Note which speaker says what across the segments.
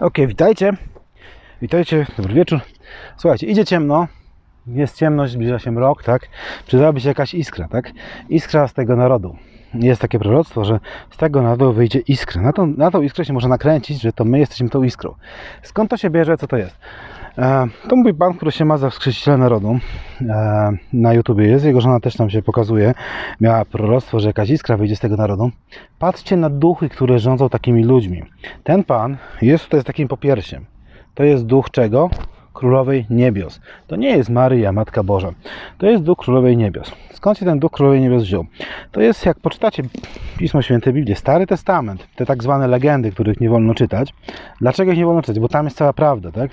Speaker 1: Ok, witajcie. Witajcie, dobry wieczór. Słuchajcie, idzie ciemno, jest ciemność, zbliża się mrok, tak? Przydałaby się jakaś iskra, tak? Iskra z tego narodu. Jest takie proroctwo, że z tego narodu wyjdzie iskra. Na tą, na tą iskrę się można nakręcić, że to my jesteśmy tą iskrą. Skąd to się bierze, co to jest? E, to mówi pan, który się ma za wskrzesiciela narodu. E, na YouTubie jest, jego żona też tam się pokazuje. Miała proroctwo, że jakaś iskra wyjdzie z tego narodu. Patrzcie na duchy, które rządzą takimi ludźmi. Ten pan jest tutaj z takim popiersiem. To jest duch czego? Królowej Niebios. To nie jest Maryja, Matka Boża. To jest duch Królowej Niebios. Skąd się ten duch Królowej Niebios wziął? To jest, jak poczytacie Pismo Święte Biblię, Stary Testament, te tak zwane legendy, których nie wolno czytać. Dlaczego ich nie wolno czytać? Bo tam jest cała prawda, tak?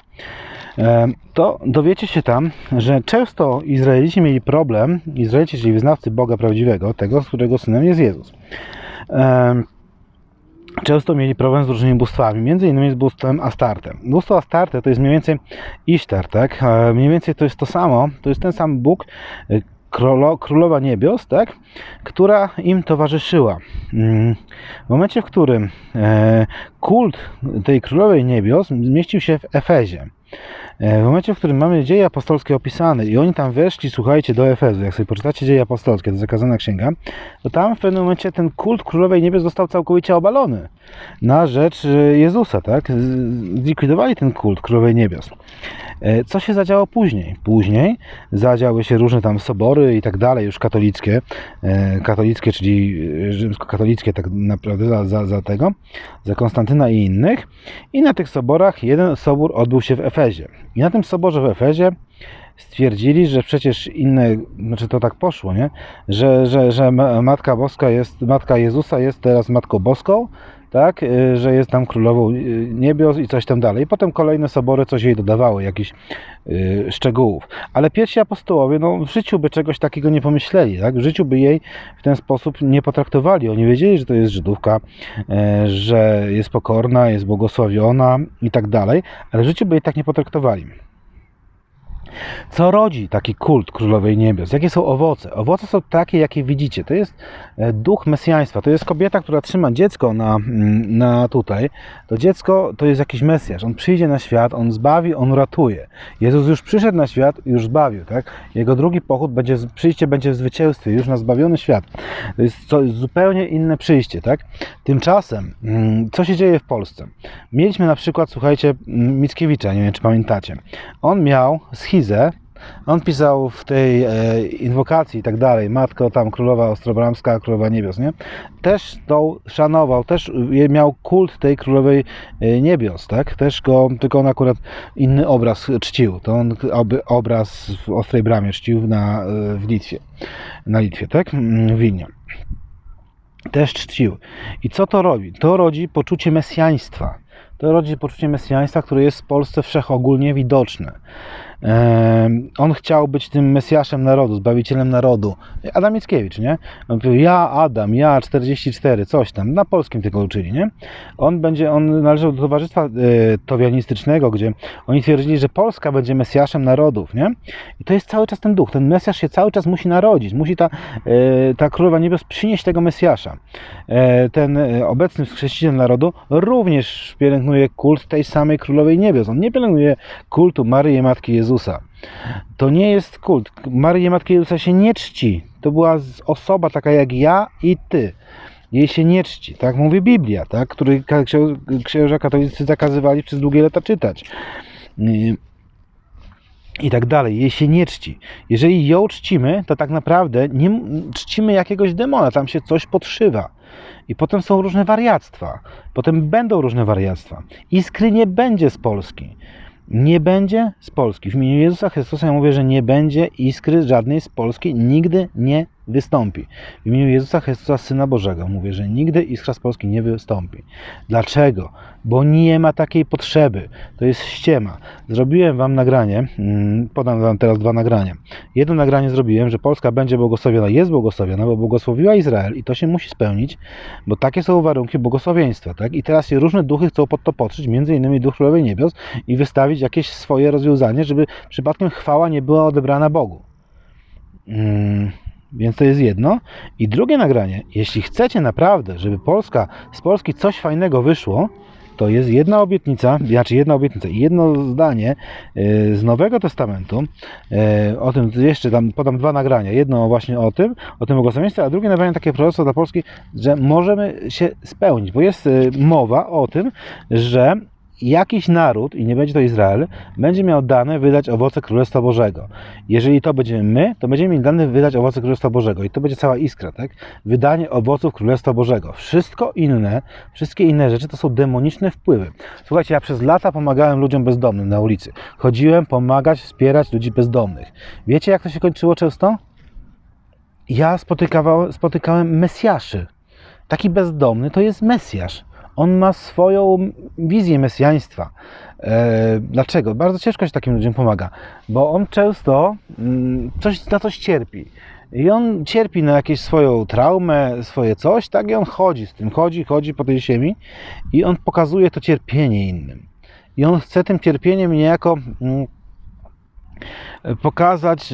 Speaker 1: To dowiecie się tam, że często Izraelici mieli problem, Izraelici, czyli wyznawcy Boga prawdziwego, tego, z którego synem jest Jezus. Często mieli problem z różnymi bóstwami, między innymi z bóstwem Astartem. Bóstwo Astarte to jest mniej więcej Isztar, tak? E, Mniej więcej to jest to samo, to jest ten sam Bóg, e, królo, królowa niebios, tak? Która im towarzyszyła. Mm, W momencie, w którym e, kult tej królowej niebios zmieścił się w Efezie, W momencie, w którym mamy dzieje apostolskie opisane i oni tam weszli, słuchajcie, do Efezu, jak sobie poczytacie dzieje apostolskie, to zakazana księga, to tam w pewnym momencie ten kult Królowej Niebios został całkowicie obalony na rzecz e, Jezusa, tak? Zlikwidowali ten kult Królowej Niebios. E, Co się zadziało później? Później zadziały się różne tam sobory i tak dalej, już katolickie, e, katolickie, czyli e, rzymskokatolickie tak naprawdę za, za, za tego, za Konstantyna i innych. I na tych soborach jeden sobór odbył się w Efezie. I na tym soborze w Efezie stwierdzili, że przecież inne, znaczy to tak poszło, nie? Że, że, że Ma- Matka Boska jest, Matka Jezusa jest teraz Matką Boską, tak? Y, Że jest tam królową y, niebios i coś tam dalej. I potem kolejne sobory coś jej dodawały, jakichś y, szczegółów. Ale pierwsi apostołowie, no w życiu by czegoś takiego nie pomyśleli, tak? W życiu by jej w ten sposób nie potraktowali. Oni wiedzieli, że to jest Żydówka, e, że jest pokorna, jest błogosławiona i tak dalej, ale w życiu by jej tak nie potraktowali. Co rodzi taki kult Królowej Niebios? Jakie są owoce? Owoce są takie, jakie widzicie. To jest e, duch mesjaństwa. To jest kobieta, która trzyma dziecko na, mm, na tutaj. To dziecko to jest jakiś Mesjasz. On przyjdzie na świat, on zbawi, on ratuje. Jezus już przyszedł na świat i już zbawił. Tak? Jego drugi pochód, będzie, przyjście będzie w zwycięstwie, już na zbawiony świat. To jest co, zupełnie inne przyjście. Tak? Tymczasem, mm, co się dzieje w Polsce? Mieliśmy na przykład, słuchajcie, mm, Mickiewicza, nie wiem czy pamiętacie. On miał schizę, on pisał w tej e, inwokacji i tak dalej, matko tam królowa Ostrobramska, królowa niebios, nie? Też tą szanował, też miał kult tej królowej e, niebios, tak? Też go, tylko on akurat inny obraz czcił. To on obraz w Ostrej Bramie czcił na, e, w Litwie, na Litwie, tak? Mm, W Wilnie. Też czcił. I co to robi? To rodzi poczucie mesjaństwa. To rodzi poczucie mesjaństwa, które jest w Polsce wszechogólnie widoczne. On chciał być tym Mesjaszem narodu, Zbawicielem narodu. Adam Mickiewicz, nie? Ja Adam, ja 44, coś tam. Na polskim tylko uczyli, nie? On będzie, on należał do towarzystwa e, towianistycznego, gdzie oni twierdzili, że Polska będzie Mesjaszem narodów, nie? I to jest cały czas ten duch. Ten Mesjasz się cały czas musi narodzić. Musi ta, e, ta Królowa Niebios przynieść tego Mesjasza. E, Ten obecny chrzciciel narodu również pielęgnuje kult tej samej Królowej Niebios. On nie pielęgnuje kultu Maryi Matki Jezusa. To nie jest kult. Maryi Matki Jezusa się nie czci. To była osoba taka jak ja i ty. Jej się nie czci. Tak mówi Biblia, tak? księ- księża katolicy zakazywali przez długie lata czytać. Y, I tak dalej. Jej się nie czci. Jeżeli ją czcimy, to tak naprawdę nie czcimy jakiegoś demona. Tam się coś podszywa. I potem są różne wariactwa. Potem będą różne wariactwa. Iskry nie będzie z Polski. Nie będzie z Polski. W imieniu Jezusa Chrystusa ja mówię, że nie będzie iskry żadnej z Polski. Nigdy nie wystąpi. W imieniu Jezusa Chrystusa, Syna Bożego, mówię, że nigdy iskra z Polski nie wystąpi. Dlaczego? Bo nie ma takiej potrzeby. To jest ściema. Zrobiłem Wam nagranie, mm, podam Wam teraz dwa nagrania. Jedno nagranie zrobiłem, że Polska będzie błogosławiona, jest błogosławiona, bo błogosławiła Izrael i to się musi spełnić, bo takie są warunki błogosławieństwa. Tak? I teraz się różne duchy chcą pod to potrzeć, między innymi Duch Królowej Niebios i wystawić jakieś swoje rozwiązanie, żeby przypadkiem chwała nie była odebrana Bogu. Mm, więc to jest jedno. I drugie nagranie, jeśli chcecie naprawdę, żeby Polska, z Polski coś fajnego wyszło, to jest jedna obietnica, znaczy jedna obietnica, jedno zdanie e, z Nowego Testamentu, e, o tym jeszcze tam podam dwa nagrania, jedno właśnie o tym, o tym błogosławieństwie, a drugie nagranie takie proroctwo dla Polski, że możemy się spełnić, bo jest e, mowa o tym, że jakiś naród, i nie będzie to Izrael, będzie miał dane wydać owoce Królestwa Bożego. Jeżeli to będziemy my, to będziemy mieli dane wydać owoce Królestwa Bożego. I to będzie cała iskra, tak? Wydanie owoców Królestwa Bożego. Wszystko inne, wszystkie inne rzeczy to są demoniczne wpływy. Słuchajcie, ja przez lata pomagałem ludziom bezdomnym na ulicy. Chodziłem pomagać, wspierać ludzi bezdomnych. Wiecie, jak to się kończyło często? Ja spotykałem, spotykałem Mesjaszy. Taki bezdomny to jest Mesjasz. On ma swoją wizję mesjaństwa. E, dlaczego? Bardzo ciężko się takim ludziom pomaga, bo on często mm, coś, na coś cierpi. I on cierpi na jakieś swoją traumę, swoje coś, tak? I on chodzi z tym, chodzi, chodzi po tej ziemi i on pokazuje to cierpienie innym. I on chce tym cierpieniem niejako mm, pokazać,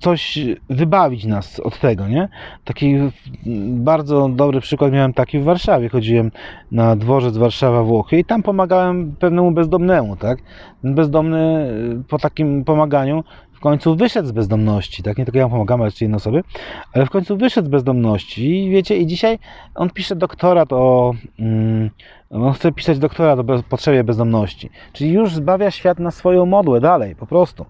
Speaker 1: coś, wybawić nas od tego, nie? Taki bardzo dobry przykład miałem taki w Warszawie. Chodziłem na dworzec Warszawa Włochy i tam pomagałem pewnemu bezdomnemu, tak? Bezdomny y, po takim pomaganiu w końcu wyszedł z bezdomności, tak? Nie tylko ja pomagam, ale jeszcze inne osoby, ale w końcu wyszedł z bezdomności i wiecie, i dzisiaj on pisze doktorat o... Mm, on chce pisać doktorat o bez, potrzebie bezdomności. Czyli już zbawia świat na swoją modłę dalej, po prostu.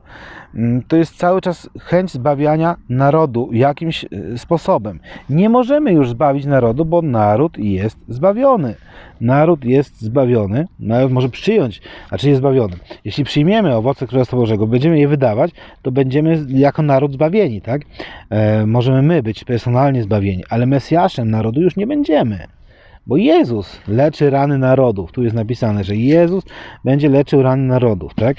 Speaker 1: Mm, To jest cały czas chęć zbawiania narodu jakimś y, sposobem. Nie możemy już zbawić narodu, bo naród jest zbawiony. Naród jest zbawiony, naród może przyjąć, a czy jest zbawiony. Jeśli przyjmiemy owoce Królestwa Bożego, będziemy je wydawać, to będziemy jako naród zbawieni, tak? E, możemy my być personalnie zbawieni, ale Mesjaszem narodu już nie będziemy. Bo Jezus leczy rany narodów. Tu jest napisane, że Jezus będzie leczył rany narodów, tak?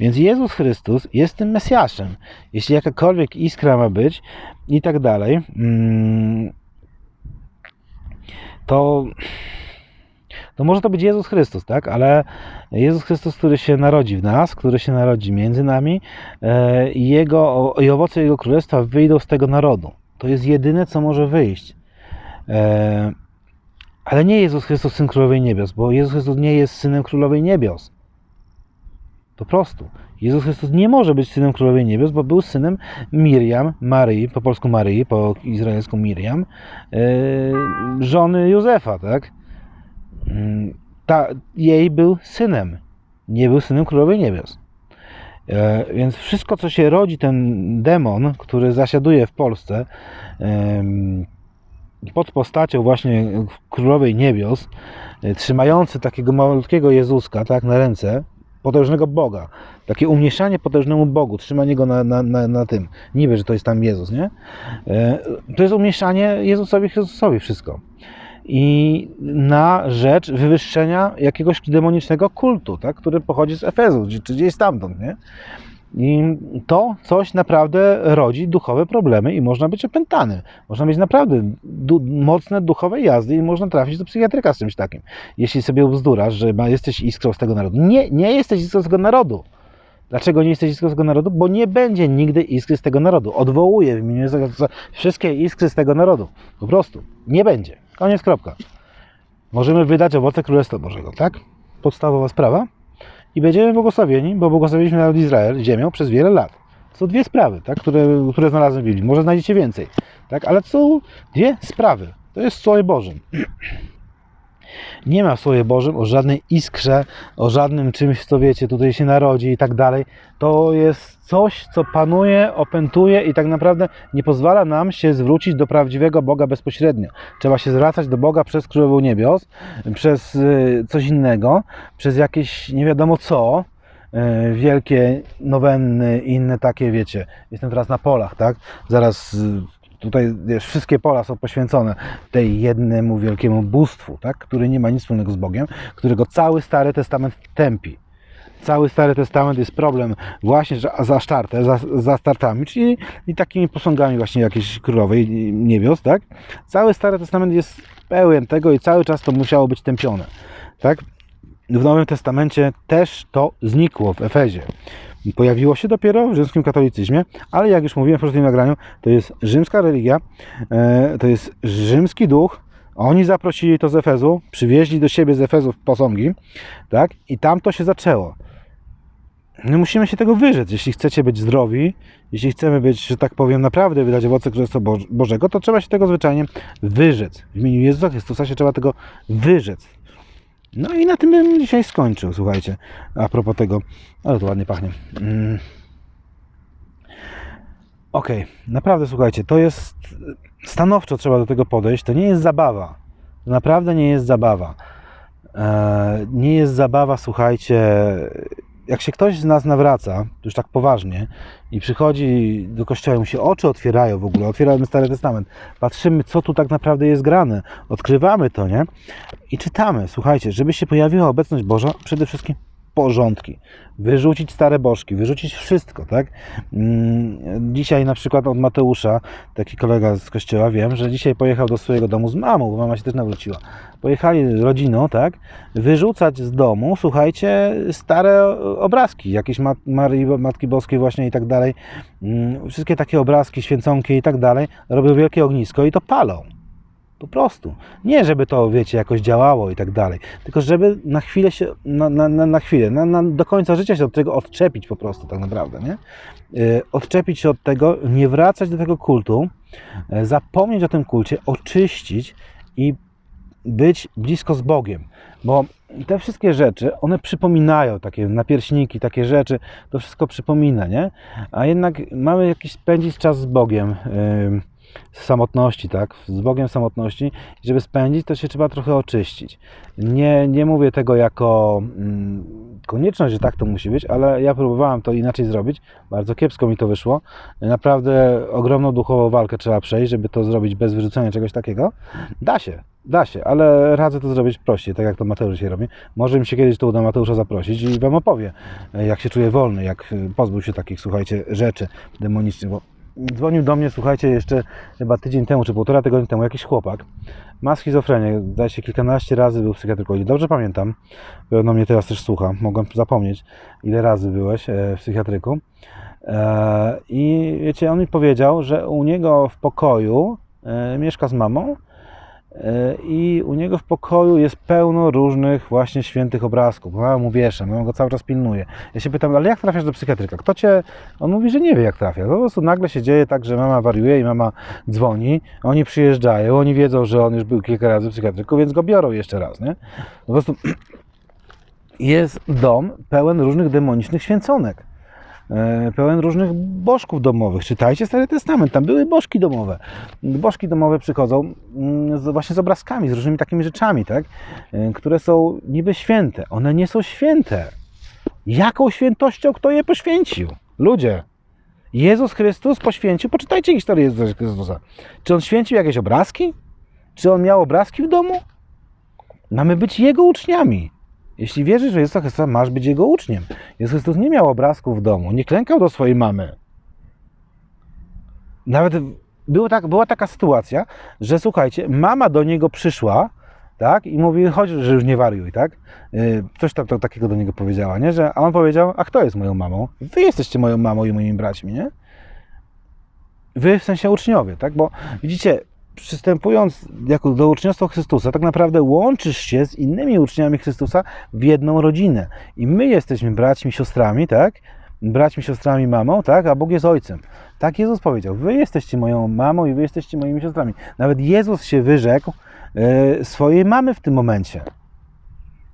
Speaker 1: Więc Jezus Chrystus jest tym Mesjaszem. Jeśli jakakolwiek iskra ma być i tak dalej, mm, to, to może to być Jezus Chrystus, tak? Ale Jezus Chrystus, który się narodzi w nas, który się narodzi między nami e, jego, i owoce Jego Królestwa wyjdą z tego narodu. To jest jedyne, co może wyjść. Ale nie Jezus Chrystus, Syn Królowej Niebios, bo Jezus Chrystus nie jest Synem Królowej Niebios. Po prostu. Jezus Chrystus nie może być Synem Królowej Niebios, bo był synem Miriam, Maryi, po polsku Maryi, po izraelsku Miriam, yy, żony Józefa, tak? Yy, ta, jej był synem, nie był synem Królowej Niebios. E, Więc wszystko, co się rodzi, ten demon, który zasiaduje w Polsce, em, pod postacią właśnie królowej niebios, e, trzymający takiego malutkiego Jezuska tak, na ręce, potężnego Boga, takie umniejszanie potężnemu Bogu, trzymanie go na, na, na, na tym, niby, że to jest tam Jezus, nie? E, To jest umniejszanie Jezusowi Chrystusowi wszystko. I na rzecz wywyższenia jakiegoś demonicznego kultu, tak, który pochodzi z Efezu, czy gdzieś stamtąd, nie? I to coś naprawdę rodzi duchowe problemy i można być opętanym. Można mieć naprawdę du mocne duchowe jazdy i można trafić do psychiatryka z czymś takim. Jeśli sobie bzdurasz, że ma- jesteś iskrą z tego narodu. Nie, nie jesteś iskrą z tego narodu. Dlaczego nie jesteś iskrą z tego narodu? Bo nie będzie nigdy iskry z tego narodu. Odwołuję w imieniu wszystkie iskry z tego narodu. Po prostu. Nie będzie. Koniec, kropka. Możemy wydać owoce Królestwa Bożego, tak? Podstawowa sprawa i będziemy błogosławieni, bo błogosławiliśmy naród Izrael ziemią przez wiele lat. To są dwie sprawy, tak, które, które znalazłem w Biblii. Może znajdziecie więcej, tak, ale to są dwie sprawy. To jest w Słowie Bożym. Nie ma w Słowie Bożym o żadnej iskrze, o żadnym czymś, co wiecie, tutaj się narodzi i tak dalej. To jest coś, co panuje, opętuje i tak naprawdę nie pozwala nam się zwrócić do prawdziwego Boga bezpośrednio. Trzeba się zwracać do Boga przez Królową Niebios, przez y, coś innego, przez jakieś nie wiadomo co, y, wielkie nowenny inne takie, wiecie. Jestem teraz na polach, tak? Zaraz y, tutaj wiesz, wszystkie pola są poświęcone tej jednemu wielkiemu bóstwu, tak? który nie ma nic wspólnego z Bogiem, którego cały Stary Testament tępi. Cały Stary Testament jest problem właśnie za sztartę, za, za startami, czyli i takimi posągami właśnie jakiejś królowej niebios, tak? Cały Stary Testament jest pełen tego i cały czas to musiało być tępione, tak? W Nowym Testamencie też to znikło w Efezie. Pojawiło się dopiero w rzymskim katolicyzmie, ale jak już mówiłem w poprzednim nagraniu, to jest rzymska religia, e, to jest rzymski duch, Oni zaprosili to z Efezu, przywieźli do siebie z Efezu posągi, tak? I tam to się zaczęło. My musimy się tego wyrzec. Jeśli chcecie być zdrowi, jeśli chcemy być, że tak powiem, naprawdę wydać owoce Królestwa Boż- Bożego, to trzeba się tego zwyczajnie wyrzec. W imieniu Jezusa Chrystusa się trzeba tego wyrzec. No i na tym bym dzisiaj skończył, słuchajcie. A propos tego, ale to ładnie pachnie. Mm. Okej, naprawdę słuchajcie, to jest stanowczo trzeba do tego podejść. To nie jest zabawa. To naprawdę nie jest zabawa. E, nie jest zabawa, słuchajcie. Jak się ktoś z nas nawraca, już tak poważnie, i przychodzi do kościoła, mu się oczy otwierają w ogóle, otwieramy Stary Testament, patrzymy, co tu tak naprawdę jest grane, odkrywamy to, nie? I czytamy, słuchajcie, żeby się pojawiła obecność Boża, przede wszystkim porządki. Wyrzucić stare bożki, wyrzucić wszystko, tak? Mm, Dzisiaj na przykład od Mateusza, taki kolega z kościoła, wiem, że dzisiaj pojechał do swojego domu z mamą, bo mama się też nawróciła. Pojechali rodziną, tak? Wyrzucać z domu, słuchajcie, stare obrazki, jakieś Mat- Marii, Matki Boskiej właśnie i tak dalej. Mm, Wszystkie takie obrazki, święconki i tak dalej. Robią wielkie ognisko i to palą. Po prostu. Nie, żeby to, wiecie, jakoś działało i tak dalej, tylko żeby na chwilę się, na, na, na, chwilę, na, na, do końca życia się od tego odczepić po prostu tak naprawdę, nie? Yy, odczepić się od tego, nie wracać do tego kultu, yy, zapomnieć o tym kulcie, oczyścić i być blisko z Bogiem, bo te wszystkie rzeczy, one przypominają takie napierśniki, takie rzeczy, to wszystko przypomina, nie? A jednak mamy jakiś spędzić czas z Bogiem, yy, samotności, tak? Z Bogiem samotności. Żeby spędzić, to się trzeba trochę oczyścić. Nie, nie mówię tego jako mm, konieczność, że tak to musi być, ale ja próbowałem to inaczej zrobić. Bardzo kiepsko mi to wyszło. Naprawdę ogromną duchową walkę trzeba przejść, żeby to zrobić bez wyrzucenia czegoś takiego. Da się, da się, ale radzę to zrobić prościej, tak jak to Mateusz się robi. Może mi się kiedyś to uda Mateusza zaprosić i Wam opowie, jak się czuje wolny, jak pozbył się takich, słuchajcie, rzeczy demonicznych, bo dzwonił do mnie, słuchajcie, jeszcze chyba tydzień temu, czy półtora tygodnia temu, jakiś chłopak. Ma schizofrenię, zdaje się kilkanaście razy był w psychiatryku, dobrze pamiętam. Pewno mnie teraz też słucha, mogłem zapomnieć, ile razy byłeś e, w psychiatryku. E, I wiecie, on mi powiedział, że u niego w pokoju e, mieszka z mamą i u niego w pokoju jest pełno różnych właśnie świętych obrazków. Mama mu wiesza, mama go cały czas pilnuje. Ja się pytam, ale jak trafiasz do psychiatryka? Kto cię... On mówi, że nie wie jak trafia. Po prostu nagle się dzieje tak, że mama wariuje i mama dzwoni, oni przyjeżdżają, oni wiedzą, że on już był kilka razy w psychiatryku, więc go biorą jeszcze raz, nie? Po prostu jest dom pełen różnych demonicznych święconek. E, Pełen różnych bożków domowych. Czytajcie Stary Testament, tam były bożki domowe. Bożki domowe przychodzą mm, właśnie z obrazkami, z różnymi takimi rzeczami, tak? E, które są niby święte. One nie są święte. Jaką świętością kto je poświęcił? Ludzie. Jezus Chrystus poświęcił, poczytajcie historię Jezusa Chrystusa. Czy on święcił jakieś obrazki? Czy on miał obrazki w domu? Mamy być Jego uczniami. Jeśli wierzysz w Jezusa Chrystusa, masz być Jego uczniem. Jezus Chrystus nie miał obrazków w domu, nie klękał do swojej mamy. Nawet było tak, była taka sytuacja, że słuchajcie, mama do niego przyszła, tak, i mówi, chodź, że już nie wariuj, tak? Yy, Coś tam to, takiego do niego powiedziała, nie? Że, a on powiedział, a kto jest moją mamą? Wy jesteście moją mamą i moimi braćmi, nie? Wy w sensie uczniowie, tak? Bo widzicie, przystępując jako do uczniostwa Chrystusa, tak naprawdę łączysz się z innymi uczniami Chrystusa w jedną rodzinę. I my jesteśmy braćmi, siostrami, tak? Braćmi, siostrami, mamą, tak? A Bóg jest ojcem. Tak Jezus powiedział. Wy jesteście moją mamą i wy jesteście moimi siostrami. Nawet Jezus się wyrzekł e, swojej mamy w tym momencie.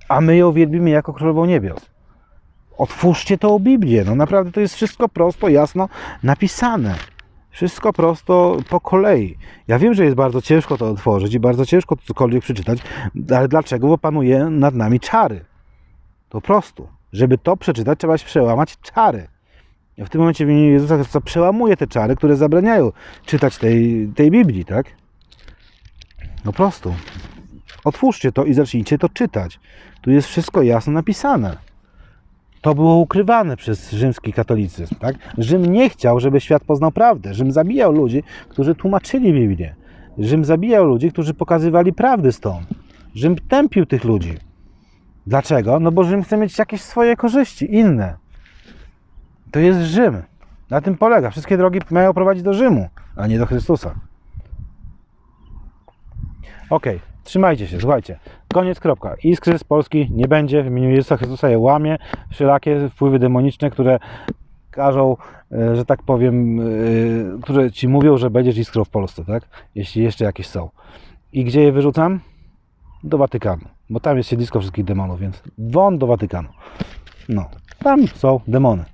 Speaker 1: A my ją wielbimy jako królową niebios. Otwórzcie tą Biblię. No naprawdę to jest wszystko prosto, jasno napisane. Wszystko prosto po kolei. Ja wiem, że jest bardzo ciężko to otworzyć i bardzo ciężko cokolwiek przeczytać, ale dlaczego? Bo panuje nad nami czary. Po prostu. Żeby to przeczytać, trzeba się przełamać czary. Ja w tym momencie w imieniu Jezusa Chrystusa przełamuję te czary, które zabraniają czytać tej, tej Biblii, tak? Po prostu. Otwórzcie to i zacznijcie to czytać. Tu jest wszystko jasno napisane. To było ukrywane przez rzymski katolicyzm. Tak? Rzym nie chciał, żeby świat poznał prawdę. Rzym zabijał ludzi, którzy tłumaczyli Biblię. Rzym zabijał ludzi, którzy pokazywali prawdy stąd. Rzym tępił tych ludzi. Dlaczego? No bo Rzym chce mieć jakieś swoje korzyści, inne. To jest Rzym. Na tym polega. Wszystkie drogi mają prowadzić do Rzymu, a nie do Chrystusa. Okej, Trzymajcie się, słuchajcie. Koniec, kropka. Iskry z Polski nie będzie. W imieniu Jezusa Chrystusa je łamie. Wszelakie wpływy demoniczne, które każą, e, że tak powiem, e, które ci mówią, że będziesz iskrą w Polsce, tak? Jeśli jeszcze jakieś są. I gdzie je wyrzucam? Do Watykanu. Bo tam jest siedlisko wszystkich demonów, więc won do Watykanu. No, tam są demony.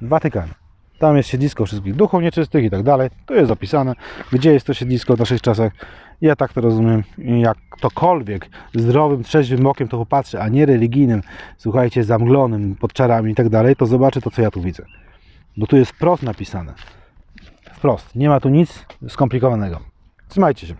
Speaker 1: W Watykanie tam jest siedzisko wszystkich duchów nieczystych i tak dalej. To jest zapisane, gdzie jest to siedzisko? w naszych czasach. Ja tak to rozumiem, jak ktokolwiek zdrowym, trzeźwym okiem to popatrzy, a nie religijnym, słuchajcie, zamglonym pod czarami i tak dalej, to zobaczy to, co ja tu widzę. Bo tu jest wprost napisane. Wprost. Nie ma tu nic skomplikowanego. Trzymajcie się.